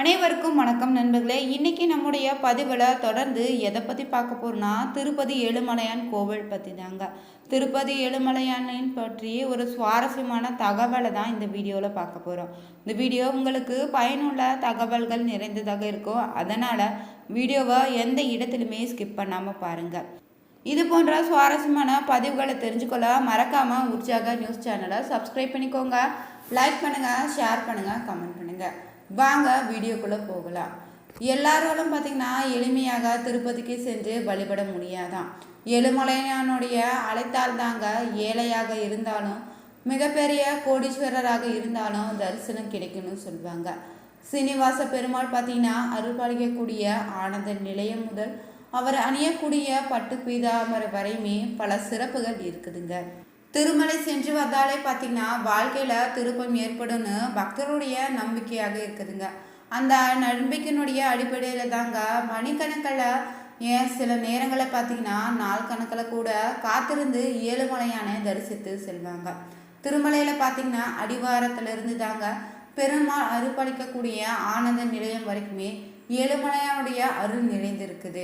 அனைவருக்கும் வணக்கம் நண்பர்களே. இன்றைக்கி நம்முடைய பதிவில் தொடர்ந்து எதை பற்றி பார்க்க போகிறோன்னா திருப்பதி ஏழுமலையான் கோவில் பற்றி தாங்க. திருப்பதி ஏழுமலையானின் பற்றி ஒரு சுவாரஸ்யமான தகவலை தான் இந்த வீடியோவில் பார்க்க போகிறோம் இந்த வீடியோ உங்களுக்கு பயனுள்ள தகவல்கள் நிறைந்ததாக இருக்கும். அதனால் வீடியோவை எந்த இடத்துலையுமே ஸ்கிப் பண்ணாமல் பாருங்கள் இது போன்ற சுவாரஸ்யமான பதிவுகளை தெரிஞ்சுக்கொள்ள மறக்காமல் உற்சாக நியூஸ் சேனலை சப்ஸ்கிரைப் பண்ணிக்கோங்க. லைக் பண்ணுங்கள் ஷேர் பண்ணுங்கள் கமெண்ட் பண்ணுங்கள் வாங்க வீடியோக்குள்ளே போகலாம். எல்லாராலும் பார்த்திங்கன்னா எளிமையாக திருப்பதிக்கு சென்று வழிபட முடியாதான். ஏழுமலையானுடைய அழைத்தால் தாங்க ஏழையாக இருந்தாலும் மிகப்பெரிய கோடீஸ்வரராக இருந்தாலும் தரிசனம் கிடைக்கணும்னு சொல்லுவாங்க சீனிவாச பெருமாள் பார்த்தீங்கன்னா அருள்பாலிக்கக்கூடிய ஆனந்த நிலையம் முதல் அவர் அணியக்கூடிய பட்டு பீதாமரை வரையுமே பல சிறப்புகள் இருக்குதுங்க. திருமலை சென்று வந்தாலே பார்த்தீங்கன்னா வாழ்க்கையில் திருப்பம் ஏற்படும்னு பக்தருடைய நம்பிக்கையாக இருக்குதுங்க. அந்த நம்பிக்கையினுடைய அடிப்படையில் தாங்க மணிக்கணக்கில் ஏன் சில நேரங்களில் பார்த்தீங்கன்னா நாள் கணக்கில் கூட காத்திருந்து ஏழுமலையான தரிசித்து செல்வாங்க. திருமலையில் பார்த்தீங்கன்னா அடிவாரத்திலிருந்து தாங்க பெருமாள் அருப்பளிக்கக்கூடிய ஆனந்த நிலையம் வரைக்குமே ஏழுமலையானுடைய அருள் நிறைந்திருக்குது.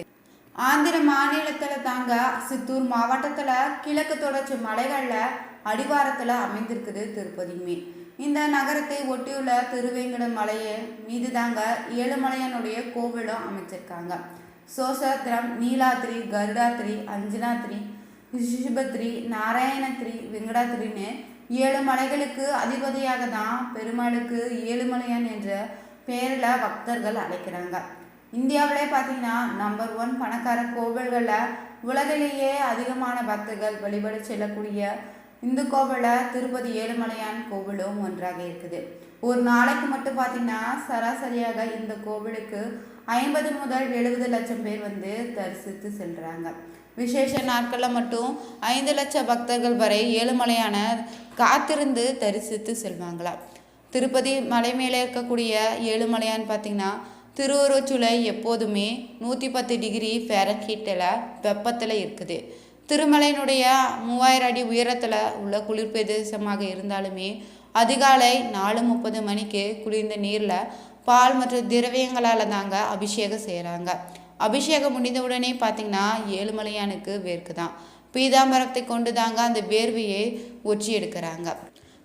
ஆந்திர மாநிலத்தில் தாங்க சித்தூர் மாவட்டத்தில் கிழக்கு தொடர்ச்சி மலைகளில் அடிவாரத்தில் அமைந்திருக்குது திருப்பதியுமே இந்த நகரத்தை ஒட்டியுள்ள திருவேங்கட மலையை மீது தாங்க ஏழுமலையனுடைய கோவிலும் அமைச்சிருக்காங்க. சோசத்திரம் நீலாத்திரி கருடாத்திரி அஞ்சனாத்திரி ரிஷிபத்ரி நாராயணத்ரி வெங்கடாத்திரின்னு ஏழு மலைகளுக்கு அதிபதியாக தான் பெருமாளுக்கு ஏழுமலையான் என்ற பெயரில் பக்தர்கள் அழைக்கிறாங்க. இந்தியாவிலே பார்த்தீங்கன்னா நம்பர் ஒன் பணக்கார கோவில்களில் உலகிலேயே அதிகமான பக்தர்கள் வழிபட செல்லக்கூடிய இந்து கோவில திருப்பதி ஏழுமலையான் கோவிலும் ஒன்றாக இருக்குது. ஒரு நாளைக்கு மட்டும் பார்த்தீங்கன்னா சராசரியாக இந்த கோவிலுக்கு ஐம்பது முதல் எழுபது லட்சம் பேர் வந்து தரிசித்து செல்கிறாங்க விசேஷ நாட்களில் மட்டும் ஐந்து லட்சம் பக்தர்கள் வரை ஏழுமலையான காத்திருந்து தரிசித்து செல்வாங்களாம் திருப்பதி மலை மேலே இருக்கக்கூடிய ஏழுமலையான் பார்த்திங்கன்னா திருவுருவச்சுலை எப்போதுமே நூற்றி பத்து டிகிரி ஃபேரன்ஹீட்டில் வெப்பத்தில் இருக்குது. திருமலையினுடைய மூவாயிரம் அடி உயரத்தில் உள்ள குளிர் பிரதேசமாக இருந்தாலுமே அதிகாலை நாலு முப்பது மணிக்கு குளிர்ந்த நீரில் பால் மற்றும் திரவியங்களால் தாங்க அபிஷேகம் செய்கிறாங்க. அபிஷேகம் முடிந்தவுடனே பார்த்திங்கன்னா ஏழுமலையானுக்கு வேர்க்கு தான் பீதாம்பரத்தை கொண்டு தாங்க அந்த வேர்வையை ஒற்றி எடுக்கிறாங்க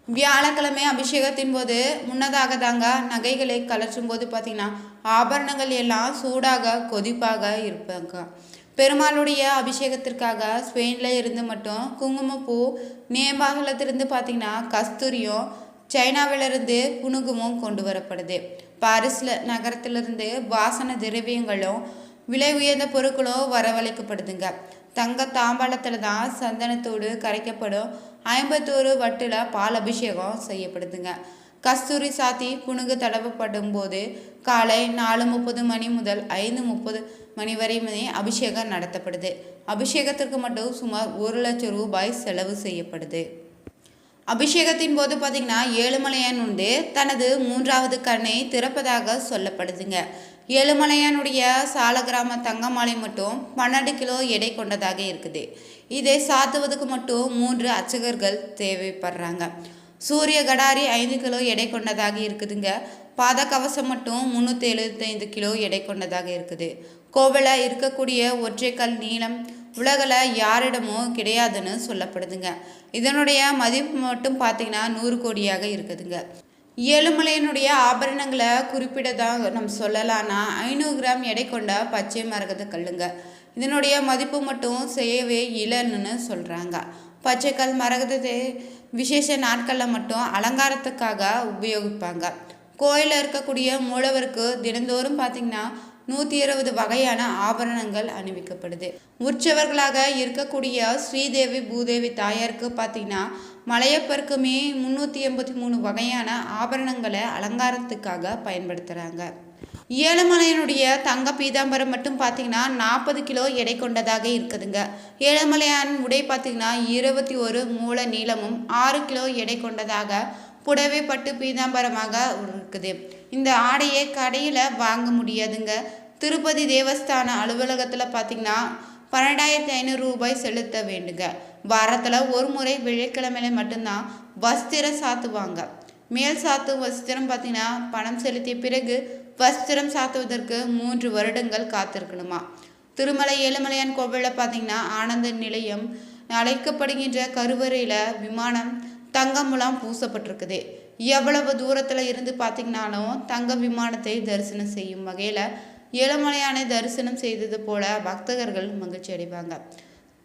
வியாழக்கிழமை அபிஷேகத்தின் போது முன்னதாக தாங்க நகைகளை கலற்றும் போது பார்த்திங்கன்னா ஆபரணங்கள் எல்லாம் சூடாக கொதிப்பாக இருப்பாங்க. பெருமாளுடைய அபிஷேகத்திற்காக ஸ்பெயினில் இருந்து மட்டும் குங்குமப்பூ நேபாளத்திலிருந்து பார்த்திங்கன்னா கஸ்தூரியும் சைனாவிலிருந்து குணுகுமும் கொண்டு வரப்படுது. பாரிஸில் நகரத்திலிருந்து வாசன திரவியங்களும் விலை உயர்ந்த பொருட்களும் வரவழைக்கப்படுதுங்க. தங்க தாம்பாளத்தில் தான் சந்தனத்தோடு கரைக்கப்படும். ஐம்பத்தோரு வட்டில் பால் அபிஷேகம் செய்யப்படுதுங்க. கஸ்தூரி சாத்தி புணுகு தடவப்படும் போது காலை நாலு முப்பது மணி முதல் ஐந்து முப்பது மணி வரையுமே அபிஷேகம் நடத்தப்படுது. அபிஷேகத்திற்கு மட்டும் சுமார் ஒரு லட்சம் ரூபாய் செலவு செய்யப்படுது. அபிஷேகத்தின் போது பார்த்திங்கன்னா ஏழுமலையான் உண்டு தனது மூன்றாவது கண்ணை திறப்பதாக சொல்லப்படுதுங்க. ஏழுமலையானுடைய சாலகிராம தங்கமாலை மட்டும் பன்னெண்டு கிலோ எடை கொண்டதாக இருக்குது. இதை சாத்துவதற்கு மட்டும் மூன்று அர்ச்சகர்கள் தேவைப்படுறாங்க. சூரிய கடாரி ஐந்து கிலோ எடை கொண்டதாக இருக்குதுங்க. பாதக்கவசம் மட்டும் முந்நூற்றி எழுபத்தைந்து கிலோ எடை கொண்டதாக இருக்குது. கோவிலில் இருக்கக்கூடிய ஒற்றைக்கல் நீளம் உலகில் யாரிடமும் கிடையாதுன்னு சொல்லப்படுதுங்க. இதனுடைய மதிப்பு மட்டும் பார்த்திங்கன்னா நூறு கோடியாக இருக்குதுங்க. ஏழுமலையினுடைய ஆபரணங்களை குறிப்பிட தான் நம்ம சொல்லலாம்னா ஐநூறு கிராம் எடை கொண்ட பச்சை மரகத கல்லுங்க. இதனுடைய மதிப்பு மட்டும் செய்யவே இல்லைன்னு சொல்கிறாங்க பச்சைக்கல் மரகதத்தை விசேஷ நாட்களில் மட்டும் அலங்காரத்துக்காக உபயோகிப்பாங்க. கோயிலில் இருக்கக்கூடிய மூலவருக்கு தினந்தோறும் பார்த்திங்கன்னா நூற்றி இருபது வகையான ஆபரணங்கள் அணிவிக்கப்படுது. உற்சவர்களாக இருக்கக்கூடிய ஸ்ரீதேவி பூதேவி தாயாருக்கு பார்த்தீங்கன்னா மலையப்பருக்குமே முந்நூற்றி எண்பத்தி மூணு வகையான ஆபரணங்களை அலங்காரத்துக்காக பயன்படுத்துகிறாங்க ஏழுமலையனுடைய தங்க பீதாம்பரம் மட்டும் பார்த்தீங்கன்னா நாற்பது கிலோ எடை கொண்டதாக இருக்குதுங்க. ஏழுமலையான் உடை பார்த்தீங்கன்னா இருபத்தி ஒரு மூல நீளமும் ஆறு கிலோ எடை கொண்டதாக புடவை பட்டு பீதாம்பரமாக இருக்குது இந்த ஆடையை கடையில் வாங்க முடியாதுங்க. திருப்பதி தேவஸ்தான அலுவலகத்தில் பார்த்தீங்கன்னா பன்னெண்டாயிரத்தி ஐநூறு ரூபாய் செலுத்த வேண்டுங்க. வாரத்தில் ஒரு முறை வெள்ளிக்கிழமையில மட்டும்தான் வஸ்திரம் சாத்துவாங்க. மேல் சாத்து வஸ்திரம் பார்த்தீங்கன்னா பணம் செலுத்திய பிறகு வஸ்திரம் சாத்துவதற்கு மூன்று வருடங்கள் காத்திருக்கணுமா? திருமலை ஏழுமலையான் கோவிலில் பார்த்தீங்கன்னா ஆனந்த நிலையம் அழைக்கப்படுகின்ற கருவறையில் விமானம் தங்கமெல்லாம் பூசப்பட்டிருக்குது. எவ்வளவு தூரத்தில் இருந்து பார்த்திங்கனாலும் தங்க விமானத்தை தரிசனம் செய்யும் வகையில் ஏழுமலையானை தரிசனம் செய்தது போல பக்தர்கள் மகிழ்ச்சி அடைவாங்க.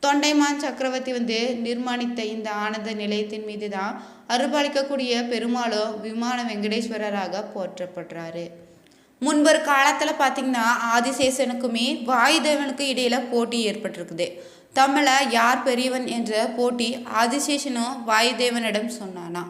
தொண்டைமான் சக்கரவர்த்தி வந்து நிர்மாணித்த இந்த ஆனந்த நிலையத்தின் மீது தான் அருள்பாலிக்கக்கூடிய பெருமாளும் விமான வெங்கடேஸ்வரராக போற்றப்படுறாரு. முன்பொரு காலத்தில் பார்த்தீங்கன்னா ஆதிசேஷனுக்குமே வாயுதேவனுக்கு இடையில போட்டி ஏற்பட்டிருக்குது. தமிழ யார் பெரியவன் என்ற போட்டி ஆதிசேஷனோ வாயுதேவனிடம் சொன்னானா?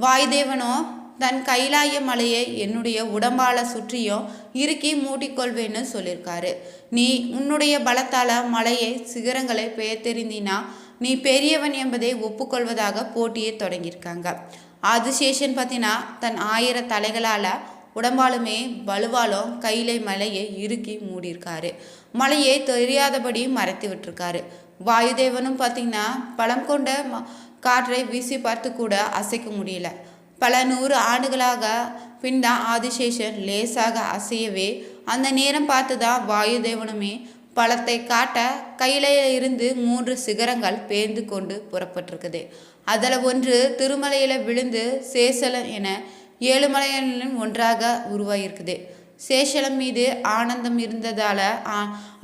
வாயுதேவனோ தன் கைலாய மலையை என்னுடைய உடம்பால சுற்றியும் இறுக்கி மூட்டிக்கொள்வேன்னு சொல்லியிருக்காரு நீ உன்னுடைய பலத்தால மலையை சிகரங்களை பெயர்த்தெறிந்தினா நீ பெரியவன் என்பதை ஒப்புக்கொள்வதாக போட்டியை தொடங்கியிருக்காங்க. ஆதிசேஷன் பார்த்தீங்கன்னா தன் ஆயிர தலைகளால் உடம்பாலுமே வலுவாலும் கையிலை மலையை இறுக்கி மூடியிருக்காரு. மலையை தெரியாதபடி மறைத்து விட்டுருக்காரு. வாயுதேவனும் பார்த்தீங்கன்னா பலம் கொண்ட ம- காற்றை வீசி பார்த்து கூட அசைக்க முடியல. பல நூறு ஆண்டுகளாக பின் தான் ஆதிசேஷன் லேசாக அசையவே அந்த நேரம் பார்த்து தான் வாயுதேவனுமே பழத்தை காட்ட கையில இருந்து மூன்று சிகரங்கள் பேர்ந்து கொண்டு புறப்பட்டிருக்குது. அதில் ஒன்று திருமலையில் விழுந்து சேசலம் என ஏழுமலையனிலும் ஒன்றாக உருவாகியிருக்குது சேஷலம் மீது ஆனந்தம் இருந்ததால்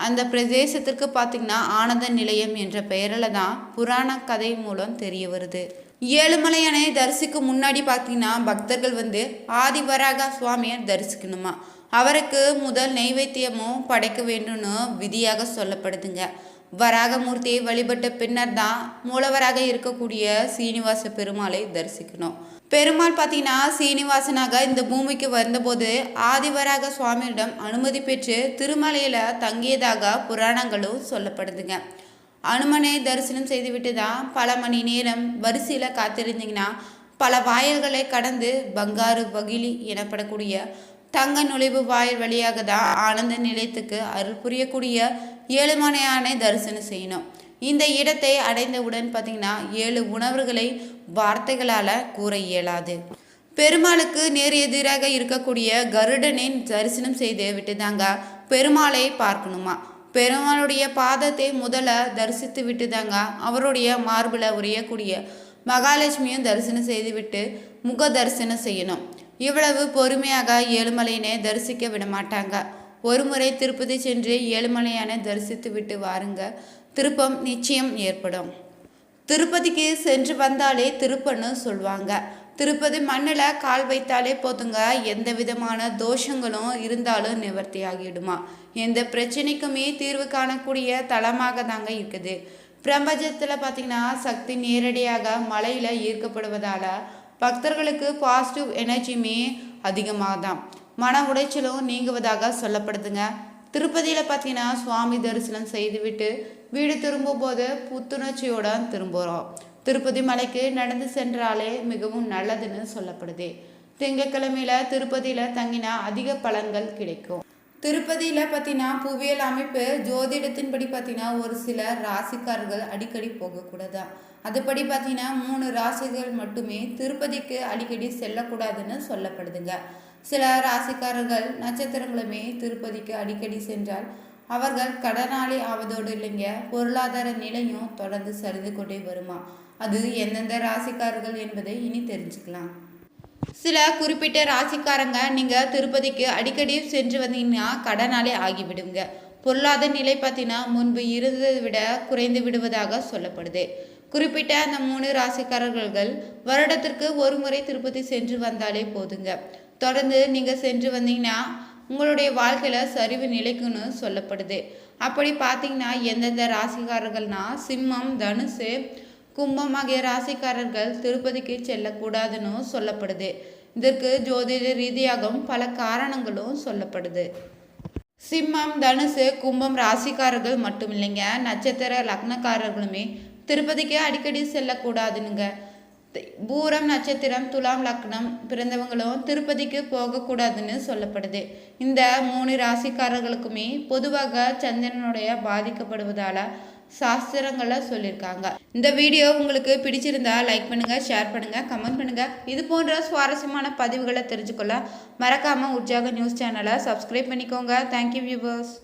அந்த பிரதேசத்திற்கு பார்த்திங்கன்னா ஆனந்த நிலையம் என்ற பெயரில் தான் புராண கதை மூலம் தெரிய வருது. ஏழுமலையானை தரிசிக்கும் முன்னாடி பார்த்தீங்கன்னா பக்தர்கள் வந்து ஆதிவராக சுவாமியை தரிசிக்கணுமா? அவருக்கு முதல் நெய்வேத்தியமும் படைக்க வேண்டும்னு விதியாக சொல்லப்படுதுங்க. வராகமூர்த்தியை வழிபட்ட பின்னர் தான் மூலவராக இருக்கக்கூடிய சீனிவாச பெருமாளை தரிசிக்கணும். பெருமாள் பார்த்தீங்கன்னா சீனிவாசனாக இந்த பூமிக்கு வந்தபோது ஆதிவராக சுவாமியிடம் அனுமதி பெற்று திருமலையில் தங்கியதாக புராணங்களும் சொல்லப்படுதுங்க. அனுமனை தரிசனம் செய்துவிட்டு தான் பல மணி நேரம் வரிசையில் காத்திருந்தீங்கன்னா பல வாயில்களை கடந்து பங்காரு வகிலி எனப்படக்கூடிய தங்க நுழைவு வாயில் வழியாக தான் ஆனந்த நிலையத்துக்கு அருள் புரியக்கூடிய ஏழுமலையானை தரிசனம் செய்யணும். இந்த இடத்தை அடைந்தவுடன் பார்த்தீங்கன்னா ஏழு உணர்வுகளை வார்த்தைகளால் கூற இயலாது. பெருமாளுக்கு நேர் எதிராக இருக்கக்கூடிய கருடனின் தரிசனம் செய்து விட்டுதாங்க பெருமாளை பார்க்கணுமா? பெருமாளுடைய பாதத்தை முதல்ல தரிசித்து விட்டுதாங்க அவருடைய மார்பில் உரையக்கூடிய மகாலட்சுமியும் தரிசனம் செய்துவிட்டு முக தரிசனம் செய்யணும். இவ்வளவு பொறுமையாக ஏழுமலையினை தரிசிக்க விட மாட்டாங்க ஒரு முறை திருப்பதி சென்று ஏழுமலையானை தரிசித்து விட்டு வாருங்க. திருப்பம் நிச்சயம் ஏற்படும். திருப்பதிக்கு சென்று வந்தாலே திருப்பன்னு சொல்லுவாங்க திருப்பதி மண்ணில் கால் வைத்தாலே போதுங்க. எந்த விதமான தோஷங்களும் இருந்தாலும் நிவர்த்தி ஆகிடுமா எந்த பிரச்சனைக்குமே தீர்வு காணக்கூடிய தளமாக தாங்க இருக்குது. பிரபஞ்சத்தில் பார்த்தீங்கன்னா சக்தி நேரடியாக மலையில் ஈர்க்கப்படுவதால் பக்தர்களுக்கு பாசிட்டிவ் எனர்ஜியுமே அதிகமாக தான் மன உடைச்சலும் நீங்குவதாக சொல்லப்படுதுங்க. திருப்பதியில் பார்த்தீங்கன்னா சுவாமி தரிசனம் செய்துவிட்டு வீடு திரும்பும்போது புத்துணர்ச்சியோட திரும்புகிறோம் திருப்பதி மலைக்கு நடந்து சென்றாலே மிகவும் நல்லதுன்னு சொல்லப்படுது. திங்கட்கிழமையில திருப்பதியில் தங்கினா அதிக பலன்கள் கிடைக்கும். திருப்பதியில் பார்த்தீங்கன்னா புவியியல் அமைப்பு ஜோதிடத்தின்படி பார்த்தீங்கன்னா ஒரு சில ராசிக்காரர்கள் அடிக்கடி போகக்கூடாதா? அதுபடி பார்த்தீங்கன்னா மூணு ராசிகள் மட்டுமே திருப்பதிக்கு அடிக்கடி செல்லக்கூடாதுன்னு சொல்லப்படுதுங்க. சில ராசிக்காரர்கள் நட்சத்திரங்களுமே திருப்பதிக்கு அடிக்கடி சென்றால் அவர்கள் கடனாளி ஆவதோடு இல்லைங்க பொருளாதார நிலையும் தொடர்ந்து சரிந்து கொண்டே வருமா? அது எந்தெந்த ராசிக்காரர்கள் என்பதை இனி தெரிஞ்சுக்கலாம். சில குறிப்பிட்ட ராசிக்காரங்க நீங்கள் திருப்பதிக்கு அடிக்கடி சென்று வந்தீங்கன்னா கடனாலே ஆகிவிடுங்க. பொருளாதார நிலை பார்த்தீங்கன்னா முன்பு இருந்ததை விட குறைந்து விடுவதாக சொல்லப்படுது. குறிப்பிட்ட அந்த மூணு ராசிக்காரர்கள் வருடத்திற்கு ஒரு முறை திருப்பதி சென்று வந்தாலே போதுங்க. தொடர்ந்து நீங்கள் சென்று வந்தீங்கன்னா உங்களுடைய வாழ்க்கையில் சரிவு நிலைக்குன்னு சொல்லப்படுது. அப்படி பார்த்தீங்கன்னா எந்தெந்த ராசிக்காரர்கள்னா சிம்மம் தனுசு கும்பம் ஆகிய ராசிக்காரர்கள் திருப்பதிக்கு செல்லக்கூடாதுன்னு சொல்லப்படுது. இதற்கு ஜோதிட ரீதியாகவும் பல காரணங்களும் சொல்லப்படுது. சிம்மம் தனுசு கும்பம் ராசிக்காரர்கள் மட்டும் இல்லைங்க நட்சத்திர லக்னக்காரர்களுமே திருப்பதிக்கு அடிக்கடி செல்லக்கூடாதுனுங்க. பூரம் நட்சத்திரம் துலாம் லக்னம் பிறந்தவங்களும் திருப்பதிக்கு போகக்கூடாதுன்னு சொல்லப்படுது. இந்த மூணு ராசிக்காரர்களுக்குமே பொதுவாக சந்திரனுடைய பாதிக்கப்படுவதால சாஸ்திரங்களை சொல்லியிருக்காங்க. இந்த வீடியோ உங்களுக்கு பிடிச்சிருந்தா லைக் பண்ணுங்கள் ஷேர் பண்ணுங்கள் கமெண்ட் பண்ணுங்கள் இது போன்ற சுவாரஸ்யமான பதிவுகளை தெரிஞ்சுக்கொள்ள மறக்காமல் உற்சாக நியூஸ் சேனலை சப்ஸ்கிரைப் பண்ணிக்கோங்க. Thank you viewers